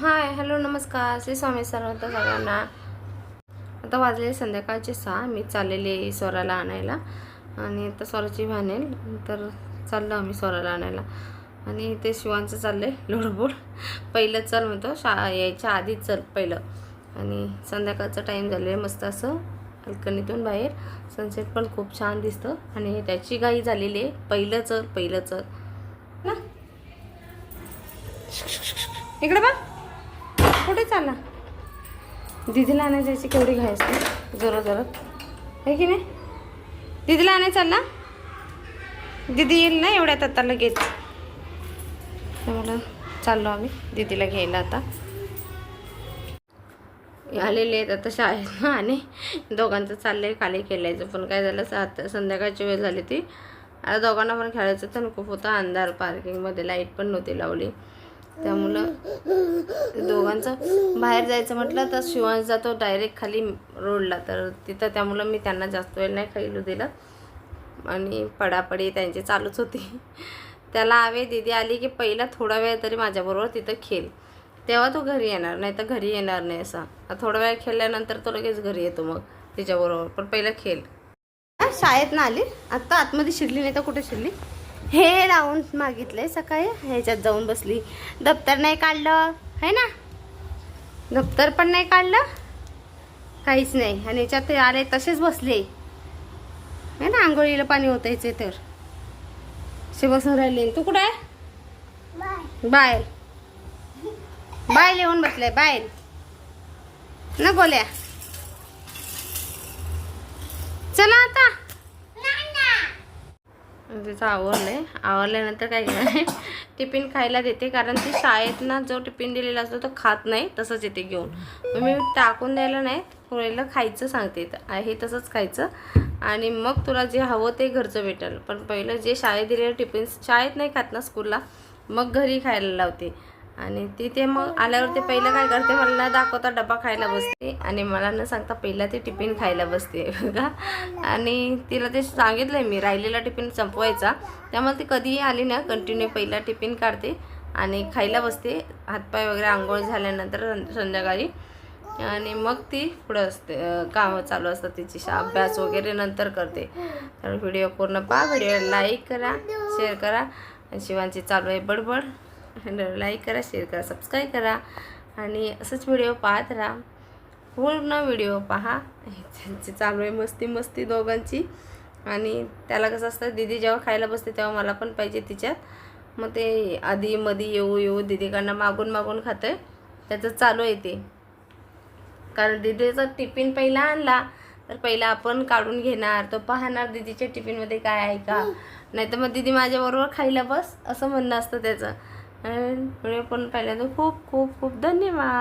Hi hello नमस्कार. श्री स्वामी सर्वंत सगळ्यांना. आता वाजले संध्याकाळचे सहा. मी चाललेली आहे स्वराला आणायला. आणि आता स्वराची भानेल तर चाललो आम्ही स्वराला आणायला. आणि ते शिवांचं चाललं आहे लोडबोड पहिलं चल म्हणतो. शा यायच्या आधीच चल पहिलं. आणि संध्याकाळचा टाईम झालेला आहे मस्त असं अल्कनीतून बाहेर. सनसेट पण खूप छान दिसतं. आणि त्याची गाई झालेली आहे. पहिलं चल पहिलं चल. ना? इकडे बा कुठे दिदीला आणायला जायची केवढी घ्यायची असते. जोरात जोरात. आहे की नाही? दिदीला आणायचं चालला? दिदी येईल ना एवढ्यात आता लगेच. त्यामुळं चाललो आम्ही. दिदीला घ्यायला आता. आलेले आहेत आता शाळेत ना आणि दोघांचं चाललंय खाली खेळायचं. पण काय झालं सात संध्याकाळची वेळ झाली ती आता दोघांना पण खेळायचं तर खूप होता अंधार. पार्किंगमध्ये लाइट पण नव्हती लावली. त्यामुळं दोघांचं बाहेर जायचं म्हटलं तर शिवांश जातो डायरेक्ट खाली रोडला तर तिथं त्यामुळं मी त्यांना जास्त वेळ नाही खायला दिलं. आणि पडापडी त्यांची चालूच होती. त्याला हवे दिदी आली की पहिला थोडा वेळ तरी माझ्याबरोबर तिथं खेळ. तेव्हा तो घरी येणार नाही तर घरी येणार नाही असा. थोडा वेळ खेळल्यानंतर तो लगेच घरी येतो मग तिच्याबरोबर. पण पहिला खेळ. शाळेत ना आली. आत्ता आतमध्ये शिरली नाही तर कुठे शिरली? हे लावून मागितलंय सकाळी. ह्याच्यात जाऊन बसली. दप्तर नाही काढलं. है ना? दप्तर पण नाही काढलं. काहीच नाही. आणि याच्यात आले तसेच बसले. है ना? आंघोळीला पाणी होतायचे तर. असे बसून राहिले. तू कुठं आहे? बाहेर. बाहेर. येऊन बसले बाहेर. ना बोल्या चला आता. तिचं आहे आवडल्यानंतर काय केलं टिफिन खायला देते कारण ती शाळेत ना जो टिफिन दिलेला असतो तो खात नाही तसंच येते घेऊन. मग मी टाकून द्यायला नाही थोडेला खायचं सांगते. हे तसंच खायचं. आणि मग तुला जे हवं ते घरचं भेटेल. पण पहिलं जे शाळेत दिलेलं टिफिन शाळेत नाही खात ना स्कूलला मग घरी खायला लावते. आणि तिथे मग आल्यावर ते पहिलं काय करते मला न दाखवता डबा खायला बसते आणि मला न सांगता पहिला ते टिफिन खायला बसते बघा. आणि तिला ते सांगितलं आहे मी राहिलेला टिफिन संपवायचा. त्यामुळे ती कधीही आली ना कंटिन्यू पहिला टिफिन काढते आणि खायला बसते. हातपाय वगैरे आंघोळ झाल्यानंतर संध्याकाळी. आणि मग ती पुढं असते कामं चालू असतात तिची अभ्यास वगैरे नंतर करते. तर व्हिडिओ पूर्ण पहा व्हिडिओ लाईक करा शेअर करा. शिवांची चालू आहे बडबड. लाईक करा शेअर करा सबस्क्राईब करा आणि असंच व्हिडिओ पाहत राहा. पूर्ण व्हिडिओ पहा. त्यांची चालू आहे मस्ती मस्ती दोघांची. आणि त्याला कसं असतं दीदी जेव्हा खायला बसते तेव्हा मला पण पाहिजे तिच्यात. मग ते आधी मधी येऊ येऊ दीदीकडनं मागून मागून खातं आहे त्याचं चालू आहे ते. कारण दीदीचा टिफिन पहिला आणला तर पहिला आपण काढून घेणार. तो पाहणार दीदीच्या टिफिनमध्ये काय आहे का. नाही तर मग दीदी माझ्याबरोबर खायला बस असं म्हणणं असतं त्याचं. व्हिडिओ पण पाहिल्याचं खूप खूप खूप धन्यवाद.